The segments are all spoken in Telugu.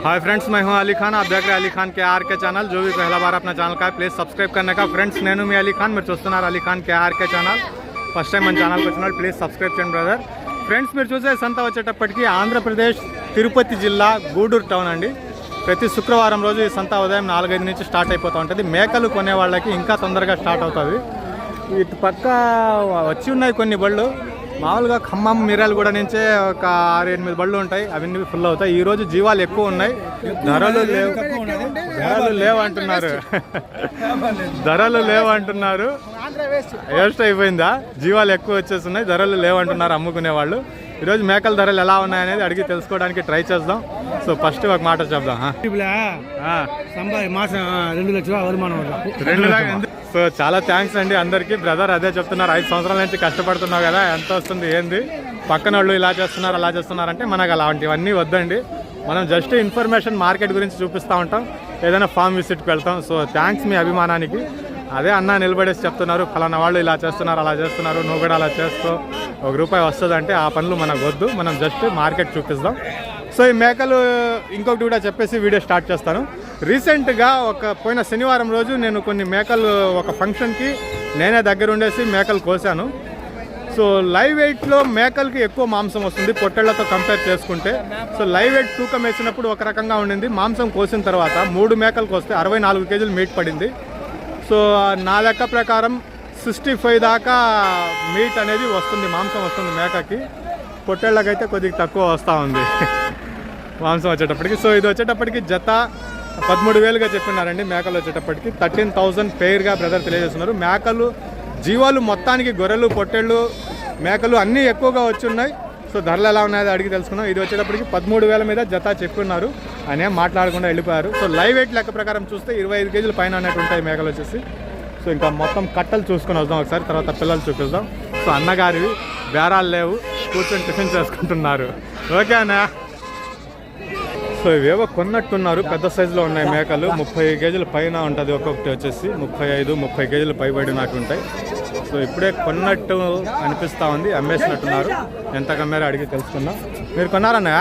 हाय फ्रेंड्स मैं हूं अली खान आप देख रहे हैं अली खान के आर के चैनल जो भी पहला बार अपना ఛానల్ का है प्लीज సబ్స్క్రైబ్ करने का ఫ్రెండ్స్ నేను మీ అలీ ఖాన్ మీరు చూస్తున్నారు Ali Khan K R K channel first time మన ఛానల్కి వచ్చిన ప్లీజ్ సబ్స్క్రైబ్ చేయండి బ్రదర్ ఫ్రెండ్స్ మీరు చూసే సంత వచ్చేటప్పటికి ఆంధ్రప్రదేశ్ తిరుపతి జిల్లా గూడూరు టౌన్ అండి ప్రతి శుక్రవారం రోజు ఈ సంత ఉదయం నాలుగైదు నుంచి స్టార్ట్ అయిపోతూ ఉంటుంది మేకలు కొనే వాళ్ళకి ఇంకా తొందరగా స్టార్ట్ అవుతుంది ఇటు పక్క వచ్చి ఉన్నాయి కొన్ని బళ్ళు మామూలుగా ఖమ్మం మిరాలు కూడా నుంచే ఒక ఆరు ఎనిమిది బళ్ళు ఉంటాయి. అవన్నీ ఫుల్ అవుతాయి. ఈ రోజు జీవాలు ఎక్కువ ఉన్నాయి. ధరలు లేవు. ధరలు లేవు అంటున్నారు ధరలు లేవు అంటున్నారు వేస్ట్ అయిపోయిందా? జీవాలు ఎక్కువ వచ్చేస్తున్నాయి. ధరలు లేవు అంటున్నారు అమ్ముకునే వాళ్ళు. ఈరోజు మేకల ధరలు ఎలా ఉన్నాయనేది అడిగి తెలుసుకోవడానికి ట్రై చేద్దాం. సో ఫస్ట్ ఒక మాట చెప్దాం రెండు లక్షల సో చాలా థ్యాంక్స్ అండి అందరికీ. బ్రదర్ అదే చెప్తున్నారు ఐదు సంవత్సరాల నుంచి కష్టపడుతున్నావు కదా ఎంత వస్తుంది ఏంది? పక్కన వాళ్ళు ఇలా చేస్తున్నారు అలా చేస్తున్నారంటే మనకు అలాంటివన్నీ వద్దండి. మనం జస్ట్ ఇన్ఫర్మేషన్ మార్కెట్ గురించి చూపిస్తూ ఉంటాం. ఏదైనా ఫామ్ విజిట్కి వెళ్తాం. సో థ్యాంక్స్ మీ అభిమానానికి. అదే అన్న నిలబడేసి చెప్తున్నారు ఫలానా వాళ్ళు ఇలా చేస్తున్నారు అలా చేస్తున్నారు నువ్వు కూడా అలా చేస్తూ ఒక రూపాయి వస్తుందంటే ఆ పనులు మనకు వద్దు. మనం జస్ట్ మార్కెట్ చూపిస్తాం. సో ఈ మేకలు ఇంకొకటి కూడా చెప్పేసి వీడియో స్టార్ట్ చేస్తాను. రీసెంట్గా ఒక పోయిన శనివారం రోజు నేను కొన్ని మేకలు ఒక ఫంక్షన్కి నేనే దగ్గర ఉండేసి మేకలు కోసాను. సో లైవ్ వెయిట్లో మేకలకి ఎక్కువ మాంసం వస్తుంది పొట్టేళ్ళతో కంపేర్ చేసుకుంటే. సో లైవ్ వెయిట్ తూకం వేసినప్పుడు ఒక రకంగా ఉండింది. మాంసం కోసిన తర్వాత మూడు మేకలు కోస్తే అరవై నాలుగు కేజీలు మీట్ పడింది. సో నా లెక్క ప్రకారం సిక్స్టీ ఫైవ్ దాకా మీట్ అనేది వస్తుంది మాంసం వస్తుంది మేకకి. పొట్టేళ్ళకైతే కొద్దిగా తక్కువ వస్తూ ఉంది. మాంసం వచ్చేటప్పటికి. సో ఇది వచ్చేటప్పటికి జత. పదమూడు వేలుగా చెప్పినారండి మేకలు వచ్చేటప్పటికి. థర్టీన్ థౌజండ్ పేర్గా బ్రదర్ తెలియజేస్తున్నారు. మేకలు జీవాలు మొత్తానికి గొర్రెలు పొట్టేళ్ళు మేకలు అన్నీ ఎక్కువగా వచ్చి ఉన్నాయి సో ధరలు ఎలా ఉన్నాయో అడిగి తెలుసుకున్నాం ఇది వచ్చేటప్పటికి పదమూడు వేల మీద జత చెప్పున్నారు. ఆయన మాట్లాడకుండా వెళ్ళిపోయారు. సో లైవ్ వెయిట్ లెక్క ప్రకారం చూస్తే ఇరవై ఐదు కేజీల పైన అన్నట్టు ఉంటాయి మేకలు వచ్చేసి. సో ఇంకా మొత్తం కట్టలు చూసుకుని వద్దాం ఒకసారి తర్వాత పిల్లలు చూపిద్దాం. సో అన్నగారివి బేరాలు లేవు. కూర్చొని టిఫిన్ చేసుకుంటున్నారు. ఓకే సో ఇవేవో కొన్నట్టున్నారు. పెద్ద సైజులో ఉన్నాయి మేకలు. ముప్పై కేజీల పైన ఉంటుంది. ఒక్కొక్కటి వచ్చేసి ముప్పై ఐదు ముప్పై కేజీల పైబడి నాకు ఉంటాయి. సో ఇప్పుడే కొన్నట్టు అనిపిస్తూ ఉంది. అమ్మేసినట్టున్నారు. ఎంత కమ్మారో అడిగి తెలుసుకుందాం. మీరు కొన్నారన్నా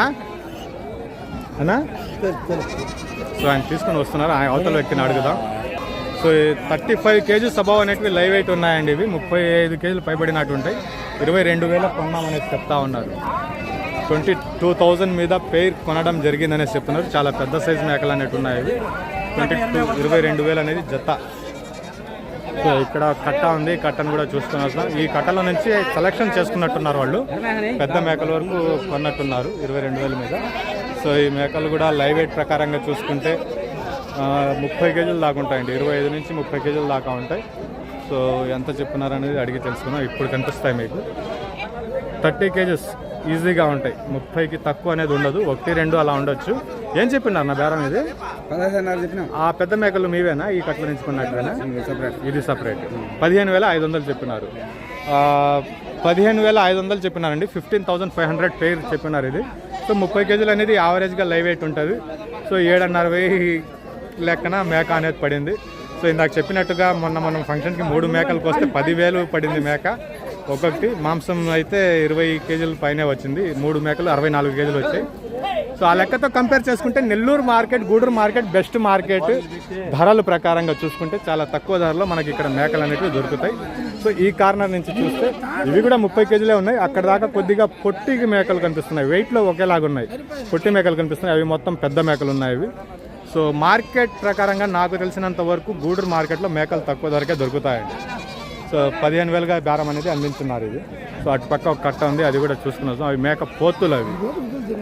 అన్నా? సో ఆయన తీసుకొని వస్తున్నారు? ఆయన అవతల వ్యక్తిని అడుగుదాం. So thirty five kgs above అనేటివి లైవ్ వెయిట్ ఉన్నాయండి ఇవి. ముప్పై ఐదు కేజీలు పైబడినట్టు ఉంటాయి. ఇరవై రెండు వేల కొన్నామనేది చెప్తా ఉన్నారు. ట్వంటీ టూ థౌజండ్ మీద పేర్ కొనడం జరిగిందనేసి చెప్తున్నారు. చాలా పెద్ద సైజు మేకలు అనేవి ఉన్నాయి ట్వంటీ టూ ఇరవై రెండు వేలు అనేది జత. సో ఇక్కడ కట్ట ఉంది. కట్టను కూడా చూసుకుని వస్తాం ఈ కట్టలో నుంచి సెలెక్షన్ చేసుకున్నట్టున్నారు వాళ్ళు. పెద్ద మేకల వరకు కొన్నట్టున్నారు ఇరవై రెండు వేల మీద. సో ఈ మేకలు కూడా లైవ్ వెయిట్ ప్రకారంగా చూసుకుంటే ముప్పై కేజీలు దాకా ఉంటాయండి. ఇరవై ఐదు నుంచి ముప్పై కేజీలు దాకా ఉంటాయి. సో ఎంత చెప్పినారనేది అడిగి తెలుసుకున్నాం ఇప్పుడు కనిపిస్తాయి మీకు. Thirty kgs. ఈజీగా ఉంటాయి. ముప్పైకి తక్కువ అనేది ఉండదు. ఒకటి రెండు అలా ఉండొచ్చు. ఏం చెప్పినారు నా బేరం ఇది? ఆ పెద్ద మేకలు మీవేనా? ఈ కట్టలు ఎంచుకున్నట్టువేనా సపరేట్ ఇది సపరేట్ పదిహేను వేల ఐదు వందలు చెప్పినారు. పదిహేను వేల ఐదు వందలు చెప్పినారండి. Fifteen thousand five hundred pair చెప్పినారు ఇది. సో ముప్పై కేజీలు అనేది యావరేజ్గా లైవ్ వెయిట్ ఉంటుంది. సో ఏడున్నర వెయ్యి లెక్కన మేక అనేది పడింది. సో ఇందాక చెప్పినట్టుగా మొన్న మనం ఫంక్షన్కి మూడు మేకలకు వస్తే పదివేలు పడింది మేక. ఒక్కొక్కటి మాంసం అయితే ఇరవై కేజీల పైనే వచ్చింది మూడు మేకలు అరవై నాలుగు కేజీలు వచ్చాయి. సో ఆ లెక్కతో కంపేర్ చేసుకుంటే Nellore market Gudur market best market ధరల ప్రకారంగా చూసుకుంటే చాలా తక్కువ ధరలో మనకి ఇక్కడ మేకలు అనేవి దొరుకుతాయి. సో ఈ కార్నర్ నుంచి చూస్తే ఇవి కూడా ముప్పై కేజీలే ఉన్నాయి. అక్కడ దాకా కొద్దిగా పొట్టి మేకలు కనిపిస్తున్నాయి. వెయిట్లో ఒకేలాగా ఉన్నాయి. పొట్టి మేకలు కనిపిస్తున్నాయి. అవి మొత్తం పెద్ద మేకలు ఉన్నాయి ఇవి. సో మార్కెట్ ప్రకారంగా నాకు తెలిసినంత వరకు గూడూరు మార్కెట్లో మేకలు తక్కువ ధరకే దొరుకుతాయండి. సో పదిహేను వేలుగా బేరం అనేది అందించున్నారు ఇది. సో అటు పక్క ఒక కట్ట ఉంది అది కూడా చూసుకుని అవి మేక పోతులు అవి.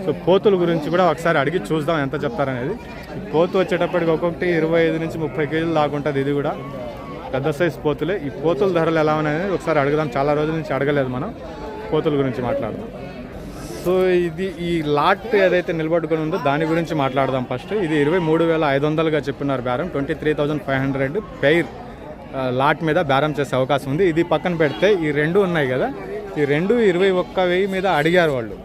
సో పోతుల గురించి కూడా ఒకసారి అడిగి చూద్దాం ఎంత చెప్తారనేది. పోతు వచ్చేటప్పటికి ఒక్కొక్కటి ఇరవై ఐదు నుంచి ముప్పై కేజీలు దాకుంటుంది ఇది కూడా. పెద్ద సైజ్ పోతులే. ఈ పోతుల ధరలు ఎలా ఉన్నాయని ఒకసారి అడుగుదాం. చాలా రోజుల నుంచి అడగలేదు మనం. పోతుల గురించి మాట్లాడదాం. సో ఇది ఈ లాట్ ఏదైతే నిలబడుకుని ఉందో దాని గురించి మాట్లాడదాం ఫస్ట్. ఇది ఇరవై మూడు వేల ఐదు వందలుగా చెప్పినారు బేరం twenty three thousand five hundred pair. Lot మీద బేరం చేసే అవకాశం ఉంది. ఇది పక్కన పెడితే ఈ రెండు ఉన్నాయి కదా. ఈ రెండు ఇరవై ఒక్క వెయ్యి మీద అడిగారు వాళ్ళు.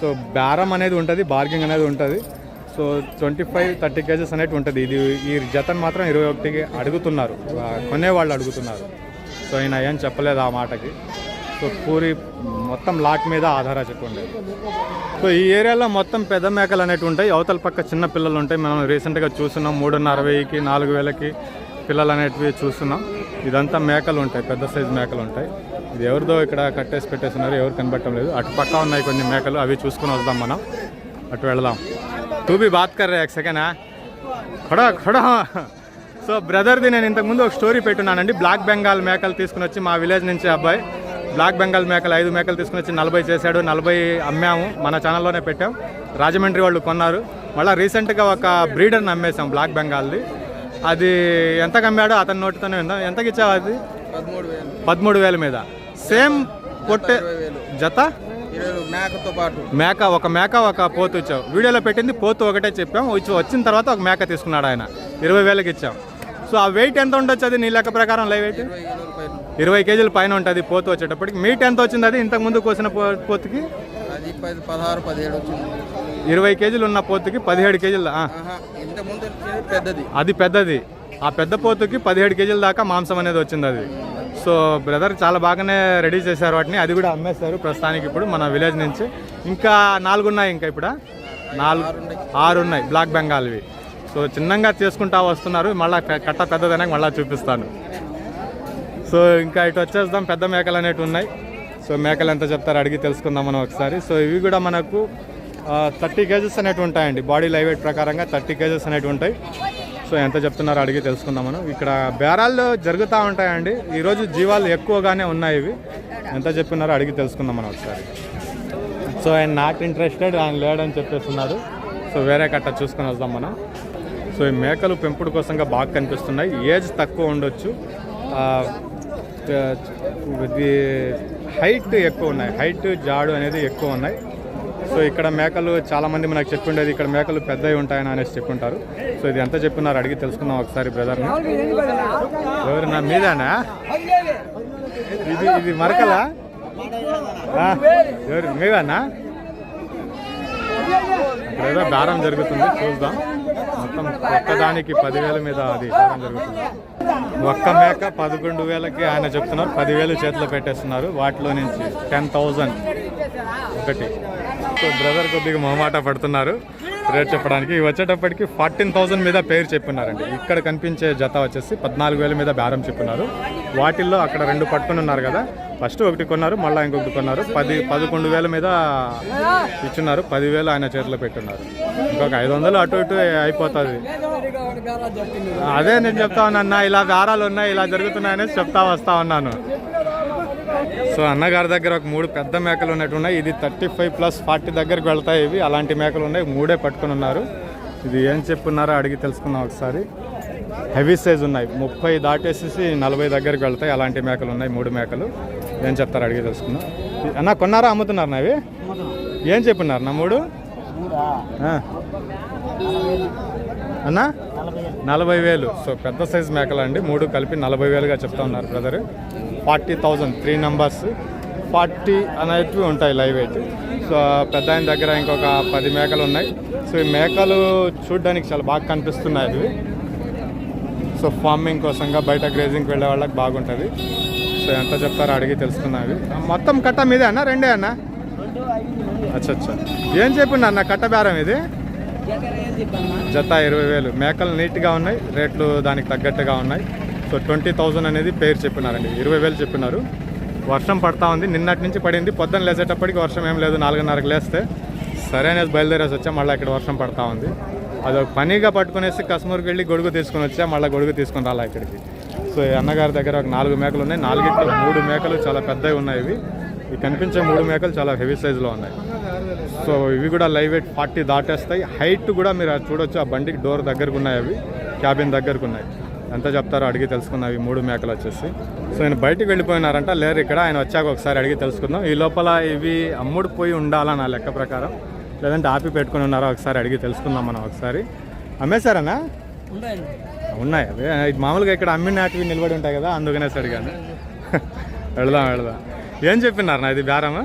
సో బేరం అనేది ఉంటుంది బార్గింగ్ అనేది ఉంటుంది. So twenty five thirty kgs అనేది ఉంటుంది. ఇది ఈ జతను మాత్రం ఇరవై ఒకటికి అడుగుతున్నారు. కొనేవాళ్ళు అడుగుతున్నారు. సో ఆయన ఏం చెప్పలేదు ఆ మాటకి. సో పూరి మొత్తం లాట్ మీద ఆధారా చెప్పండి. సో ఈ ఏరియాలో మొత్తం పెద్ద మేకలు అనేవి ఉంటాయి. అవతల పక్క చిన్న పిల్లలు ఉంటాయి. మనం రీసెంట్గా చూస్తున్నాం. మూడున్నర వెయ్యికి నాలుగు వేలకి పిల్లలు అనేటివి చూస్తున్నాం. ఇదంతా మేకలు ఉంటాయి పెద్ద సైజు మేకలు ఉంటాయి. ఇది ఎవరిదో ఇక్కడ కట్టేసి పెట్టేస్తున్నారు ఎవరు కనబడటం లేదు. అటు పక్క ఉన్నాయి కొన్ని మేకలు అవి చూసుకుని వద్దాం మనం. అటు వెళదాం. తూ బి బాత్ కర్రే ఎక్ సెకండా ఖడా ఖడా సో బ్రదర్ది నేను ఇంతకుముందు ఒక స్టోరీ పెట్టున్నానండి. బ్లాక్ బెంగాల్ మేకలు తీసుకుని వచ్చి మా విలేజ్ నుంచి అబ్బాయి. బ్లాక్ బెంగాల్ మేకలు ఐదు మేకలు తీసుకుని వచ్చి నలభై చేశాడు నలభై అమ్మాము. మన ఛానల్లోనే పెట్టాం. రాజమండ్రి వాళ్ళు కొన్నారు. మళ్ళీ రీసెంట్గా ఒక బ్రీడర్ని అమ్మేశాం బ్లాక్ బెంగాల్ది అది ఎంతకు అమ్మాడో అతని నోటితోనే ఉందా ఎంతకి ఇచ్చావు అది? పదమూడు వేలు. మీద. సేమ్ పొట్టే వేలు. జత? మేకతో పాటు. మేక ఒక మేక ఒక పోతు ఇచ్చావు. వీడియోలో పెట్టింది పోతు ఒకటే చెప్పాం. వచ్చి వచ్చిన తర్వాత ఒక మేక తీసుకున్నాడు ఆయన. ఇరవై వేలకి ఇచ్చాం. సో ఆ వెయిట్ ఎంత ఉండొచ్చు అది నీ లెక్క ప్రకారం? లైవ్ వెయిట్ ఇరవై కేజీల పైన ఉంటుంది పోతు వచ్చేటప్పటికి. మీట్ ఎంత వచ్చింది అది ఇంతకు ముందు కోసిన పోతుకి? ఇరవై కేజీలు ఉన్న పోతుకి పదిహేడు కేజీలు పెద్దది. అది పెద్దది. ఆ పెద్ద పోతుకి పదిహేడు కేజీల దాకా మాంసం అనేది వచ్చింది అది. సో బ్రదర్ చాలా బాగానే రెడీ చేశారు వాటిని. అది కూడా అమ్మేస్తారు ప్రస్తుతానికి ఇప్పుడు మన విలేజ్ నుంచి. ఇంకా నాలుగు ఉన్నాయి ఇంకా ఇప్పుడు? నాలుగు ఆరు ఉన్నాయి బ్లాక్ బెంగాల్వి. సో చిన్నగా చేసుకుంటా వస్తున్నారు. మళ్ళీ కట్ట పెద్దదైనా మళ్ళీ చూపిస్తాను. సో ఇంకా ఇటు వచ్చేద్దాం. పెద్ద మేకలు అనేవి ఉన్నాయి. సో మేకలు ఎంత చెప్తారో అడిగి తెలుసుకుందాం మనం ఒకసారి. సో ఇవి కూడా మనకు థర్టీ కేజెస్ అనేవి ఉంటాయండి. బాడీ లైవ్ వెయిట్ ప్రకారంగా థర్టీ కేజెస్ అనేవి ఉంటాయి. సో ఎంత చెప్తున్నారో అడిగి తెలుసుకుందాం మనం. ఇక్కడ బేరాలు జరుగుతూ ఉంటాయండి. ఈరోజు జీవాలు ఎక్కువగానే ఉన్నాయి ఇవి. ఎంత చెప్పినారో అడిగి తెలుసుకుందాం మనం ఒకసారి. సో ఆయన నాట్ ఇంట్రెస్టెడ్ ఆయన లేడని చెప్పేస్తున్నారు సో వేరే కట్ట చూసుకొని వద్దాం మనం. సో ఈ మేకలు పెంపుడు కోసంగా బాగా కనిపిస్తున్నాయి. ఏజ్ తక్కువ ఉండొచ్చు. ఇది హైట్ ఎక్కువ ఉన్నాయి. హైట్ జాడు అనేది ఎక్కువ ఉన్నాయి. సో ఇక్కడ మేకలు చాలామంది మనకు చెప్పిండేది ఇక్కడ మేకలు పెద్దవి ఉంటాయని అనేసి చెప్పుంటారు. సో ఇది ఎంత చెప్పున్నారు అడిగి తెలుసుకుందాం ఒకసారి బ్రదర్ని. ఎవరు నా మీదేనా? ఇది ఇది మరకలా? ఎవరు మీవేనా? ఇక్కడ ఏదో జరుగుతుంది చూద్దాం. మొత్తం ఒక్కదానికి పదివేల మీద అది దారం జరుగుతుంది. ఒక్క మేక పదకొండు వేలకి ఆయన చెప్తున్నారు పదివేలు చేతిలో పెట్టేస్తున్నారు. వాటిలో నుంచి టెన్ థౌజండ్ ఒకటి. సో బ్రదర్ కొద్దిగా మొహమాట పడుతున్నారు. రేట్ చెప్పడానికి. ఇవి వచ్చేటప్పటికి ఫార్టీన్ థౌజండ్ మీద పేరు చెప్పినారండి. ఇక్కడ కనిపించే జత వచ్చేసి పద్నాలుగు వేల మీద బేరం చెప్పినారు. వాటిల్లో అక్కడ రెండు పట్టుకుని ఉన్నారు కదా. ఫస్ట్ ఒకటి కొన్నారు మళ్ళీ ఇంకొకటి కొన్నారు. పది పదకొండు వేల మీద ఇచ్చున్నారు పదివేలు ఆయన చేతిలో పెట్టున్నారు. ఇంకొక ఐదు వందలు అటు ఇటు అయిపోతుంది. అదే నేను చెప్తా ఉన్నా ఇలా దారాలు ఉన్నాయి ఇలా జరుగుతున్నాయని చెప్తా వస్తా ఉన్నాను. సో అన్నగారి దగ్గర ఒక మూడు పెద్ద మేకలు ఉన్నట్టు ఉన్నాయి. ఇది థర్టీ ఫైవ్ ప్లస్ ఫార్టీ దగ్గరికి వెళ్తాయి ఇవి. అలాంటి మేకలు ఉన్నాయి. మూడే పట్టుకుని ఉన్నారు. ఇది ఏం చెప్పున్నారో అడిగి తెలుసుకుందాం ఒకసారి. హెవీ సైజ్ ఉన్నాయి. ముప్పై దాటేసేసి నలభై దగ్గరికి వెళ్తాయి. అలాంటి మేకలు ఉన్నాయి. మూడు మేకలు. ఏం చెప్తారు అడిగి తెలుసుకుందాం. అన్న కొన్నారా అమ్ముతున్నారు నావి ఏం చెప్పున్నారు నా మూడు అన్నా? నలభై వేలు. సో పెద్ద సైజ్ మేకలు అండి మూడు కలిపి నలభై వేలుగా చెప్తా ఉన్నారు brother. Forty thousand three numbers forty అనేటివి ఉంటాయి లైవ్ అయితే. సో పెద్ద ఆయన దగ్గర ఇంకొక పది మేకలు ఉన్నాయి. సో ఈ మేకలు చూడడానికి చాలా బాగా కనిపిస్తున్నాయి అవి. సో ఫార్మింగ్ కోసంగా బయట గ్రేజింగ్కి వెళ్ళే వాళ్ళకి బాగుంటుంది. సో ఎంత చెప్తారో అడిగి తెలుసుకుందాం మొత్తం కట్ట మీదే అన్న? రెండే అన్న? అచ్చా అచ్చా ఏం చెప్పిండు అన్న కట్ట బేరం ఇది? జత ఇరవై వేలు. మేకలు నీట్గా ఉన్నాయి రేట్లు దానికి తగ్గట్టుగా ఉన్నాయి. సో ట్వంటీ థౌజండ్ అనేది పేరు చెప్పినారండి ఇరవై వేలు చెప్పినారు. వర్షం పడతా ఉంది నిన్నటి నుంచి పడింది పొద్దున్న లేచేటప్పటికి వర్షం ఏం లేదు నాలుగున్నరకు లేస్తే సరే అనేసి బయలుదేరేసి వచ్చా మళ్ళీ ఇక్కడ వర్షం పడతా ఉంది. అది ఒక పనిగా పట్టుకునేసి కస్మూర్కి వెళ్ళి గొడుగు తీసుకొని వచ్చా మళ్ళీ గొడుగు తీసుకుని రాలా ఇక్కడికి. సో ఈ అన్నగారి దగ్గర ఒక నాలుగు మేకలు ఉన్నాయి నాలుగిట్లో మూడు మేకలు చాలా పెద్దవి ఉన్నాయి ఇవి. ఇవి కనిపించే మూడు మేకలు చాలా హెవీ సైజులో ఉన్నాయి. సో ఇవి కూడా లైవ్ ఎయిట్ ఫార్టీ దాటేస్తాయి. హైట్ కూడా మీరు చూడొచ్చు ఆ బండికి డోర్ దగ్గరకు ఉన్నాయి అవి క్యాబిన్ దగ్గరకు ఉన్నాయి. ఎంత చెప్తారో అడిగి తెలుసుకుందాం. ఈ మూడు మేకలు వచ్చేసి. సో ఆయన బయటకు వెళ్ళిపోయినారంట. లేరు ఇక్కడ. ఆయన వచ్చాక ఒకసారి అడిగి తెలుసుకుందాం. ఈ లోపల ఇవి అమ్ముడు పోయి ఉండాలా నా లెక్క ప్రకారం లేదంటే ఆపి పెట్టుకుని ఉన్నారో ఒకసారి అడిగి తెలుసుకుందాం మనం ఒకసారి. అమ్మేశారనా? ఉన్నాయి. అదే ఇది మామూలుగా ఇక్కడ అమ్మిన నాటివి నిలబడి ఉంటాయి కదా అందుకనేసి అడిగాను వెళదాం వెళదాం. ఏం చెప్పినారు నా ఇది బేరమా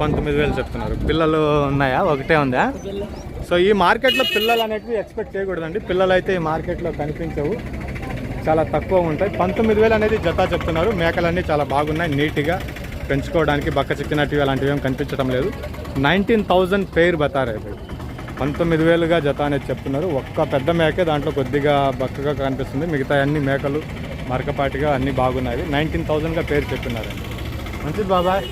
పంతొమ్మిది వేలు చెప్తున్నారు. పిల్లలు ఉన్నాయా? ఒకటే ఉందా? సో ఈ మార్కెట్లో పిల్లలు అనేటివి ఎక్స్పెక్ట్ చేయకూడదండి. పిల్లలు అయితే ఈ మార్కెట్లో కనిపించవు. చాలా తక్కువ ఉంటాయి. పంతొమ్మిది వేలు అనేది జత చెప్తున్నారు. మేకలన్నీ చాలా బాగున్నాయి. నీట్గా పెంచుకోవడానికి బక్క చిక్కినట్టు అలాంటివి ఏం కనిపించడం లేదు. నైన్టీన్ థౌజండ్ పేరు బతారే పంతొమ్మిది వేలుగా జత అనేది చెప్తున్నారు. ఒక్క పెద్ద మేకే దాంట్లో కొద్దిగా బక్కగా కనిపిస్తుంది. మిగతా అన్ని మేకలు మరకపాటిగా అన్నీ బాగున్నాయి. నైన్టీన్ థౌజండ్గా పేరు చెప్తున్నారు మంచిది బాబాయ్.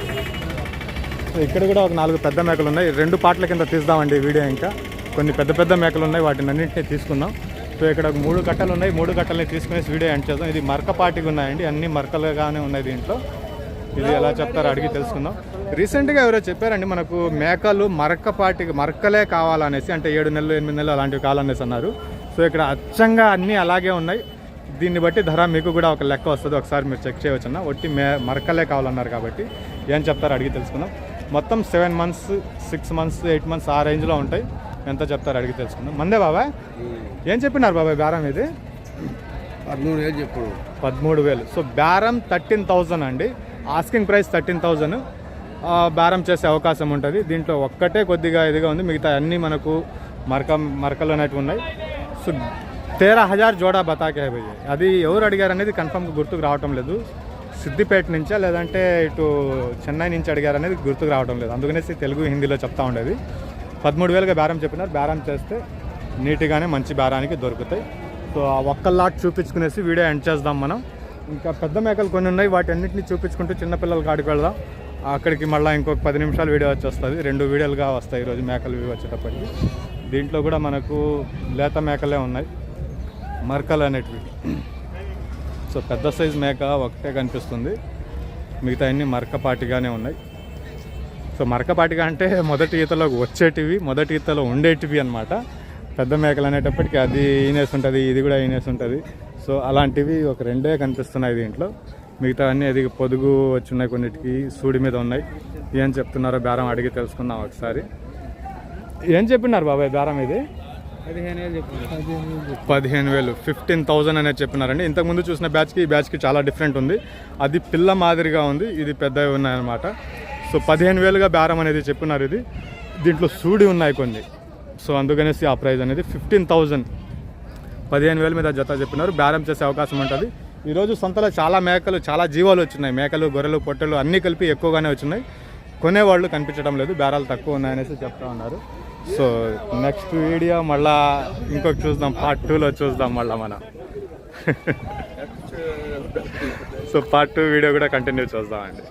ఇక్కడ కూడా ఒక నాలుగు పెద్ద మేకలు ఉన్నాయి. రెండు పాటల కింద తీద్దామండి వీడియో ఇంకా. కొన్ని పెద్ద పెద్ద మేకలు ఉన్నాయి వాటిని అన్నింటినీ తీసుకుందాం. సో ఇక్కడ ఒక మూడు కట్టలు ఉన్నాయి. మూడు కట్టలని తీసుకునేసి వీడియో ఎండ్ చేద్దాం. ఇది మరకపాటిగా ఉన్నాయండి. అన్ని మరకలుగానే ఉన్నాయి దీంట్లో. ఇది ఎలా చెప్తారో అడిగి తెలుసుకుందాం. రీసెంట్గా ఎవరో చెప్పారండి మనకు మేకలు మరకపాటి మరకలే కావాలనేసి అంటే ఏడు నెలలు ఎనిమిది నెలలు అలాంటివి కావాలనేసి అన్నారు. సో ఇక్కడ అచ్చంగా అన్నీ అలాగే ఉన్నాయి. దీన్ని బట్టి ధర మీకు కూడా ఒక లెక్క వస్తుంది. ఒకసారి మీరు చెక్ చేయవచ్చు అన్న ఒట్టి మే మరకలే కావాలన్నారు కాబట్టి. ఏం చెప్తారో అడిగి తెలుసుకుందాం. మొత్తం seven months six months eight months ఆ రేంజ్లో ఉంటాయి. ఎంత చెప్తారో అడిగి తెలుసుకుందాం. మందే బాబాయ్ ఏం చెప్పినారు బాబాయ్ బేరం ఇది? పదమూడు వేలు చెప్పు. పదమూడు వేలు. సో బేరం థర్టీన్ థౌజండ్ అండి. ఆస్కింగ్ ప్రైస్ థర్టీన్ థౌజండ్ బేరం చేసే అవకాశం ఉంటుంది. దీంట్లో ఒక్కటే కొద్దిగా ఇదిగా ఉంది. మిగతా అన్నీ మనకు మరక మరకలు అనేవి ఉన్నాయి. సో తేరా హజార్ జోడా బతాకే భయ్య. అది ఎవరు అడిగారు అనేది కన్ఫర్మ్గా గుర్తుకు రావటం లేదు. సిద్దిపేట నుంచా లేదంటే ఇటు చెన్నై నుంచి అడిగారు అనేది గుర్తుకు రావడం లేదు. అందుకనేసి తెలుగు హిందీలో చెప్తా ఉండేది. పదమూడు వేలుగా బేరం చెప్పినారు. బేరం చేస్తే నీట్గానే మంచి బేరానికి దొరుకుతాయి. సో ఆ ఒక్క లాట్ చూపించుకునేసి వీడియో ఎండ్ చేద్దాం మనం. ఇంకా పెద్ద మేకలు కొన్ని ఉన్నాయి. వాటి అన్నింటినీ చూపించుకుంటూ చిన్నపిల్లల కాడికి వెళ్దాం. అక్కడికి మళ్ళీ ఇంకొక పది నిమిషాలు వీడియో వచ్చేస్తుంది. రెండు వీడియోలుగా వస్తాయి ఈరోజు మేకలు ఇవి వచ్చేటప్పటికి. దీంట్లో కూడా మనకు లేత మేకలే ఉన్నాయి. మరకలు అనేటివి. సో పెద్ద సైజ్ మేక ఒకటే కనిపిస్తుంది. మిగతా అన్ని మరకపాటిగానే ఉన్నాయి. సో మరకపాటిగా అంటే మొదటి ఈతలోకి వచ్చేటివి మొదటి ఈతలో ఉండేటివి అన్నమాట. పెద్ద మేకలు అనేటప్పటికి అది ఈనేసి ఉంటుంది ఇది కూడా ఈనేసి ఉంటుంది. సో అలాంటివి ఒక రెండే కనిపిస్తున్నాయి దీంట్లో. మిగతా అన్నీ అది పొదుగు వచ్చి ఉన్నాయి కొన్నిటికి సూడి మీద ఉన్నాయి. ఏం చెప్తున్నారో బేరం అడిగి తెలుసుకుందాం ఒకసారి. ఏం చెప్పినారు బాబాయ్ బేరం ఇది? పదిహేను వేలు ఫిఫ్టీన్ థౌజండ్ అనేది చెప్పినారండి. ఇంతకుముందు చూసిన బ్యాచ్కి ఈ బ్యాచ్కి చాలా డిఫరెంట్ ఉంది. అది పిల్ల మాదిరిగా ఉంది. ఇది పెద్దవి ఉన్నాయన్నమాట. సో పదిహేను వేలుగా బేరం అనేది చెప్పినారు ఇది. దీంట్లో సూడి ఉన్నాయి కొన్ని. సో అందుకనేసి ఆ ప్రైజ్ అనేది ఫిఫ్టీన్ థౌజండ్ పదిహేను వేల మీద జత చెప్పినారు. బేరం చేసే అవకాశం ఉంటుంది. ఈరోజు సంతలో చాలా మేకలు చాలా జీవాలు వచ్చినాయి. మేకలు గొర్రెలు పొట్టెలు అన్నీ కలిపి ఎక్కువగానే వచ్చినాయి. కొనేవాళ్ళు కనిపించడం లేదు. బేరాలు తక్కువ ఉన్నాయనేసి చెప్తా ఉన్నారు. సో నెక్స్ట్ వీడియో మళ్ళా ఇంకొక చూద్దాం. పార్ట్ టూలో చూద్దాం మళ్ళీ మనం. సో పార్ట్ టూ వీడియో కూడా కంటిన్యూ చూద్దామండి.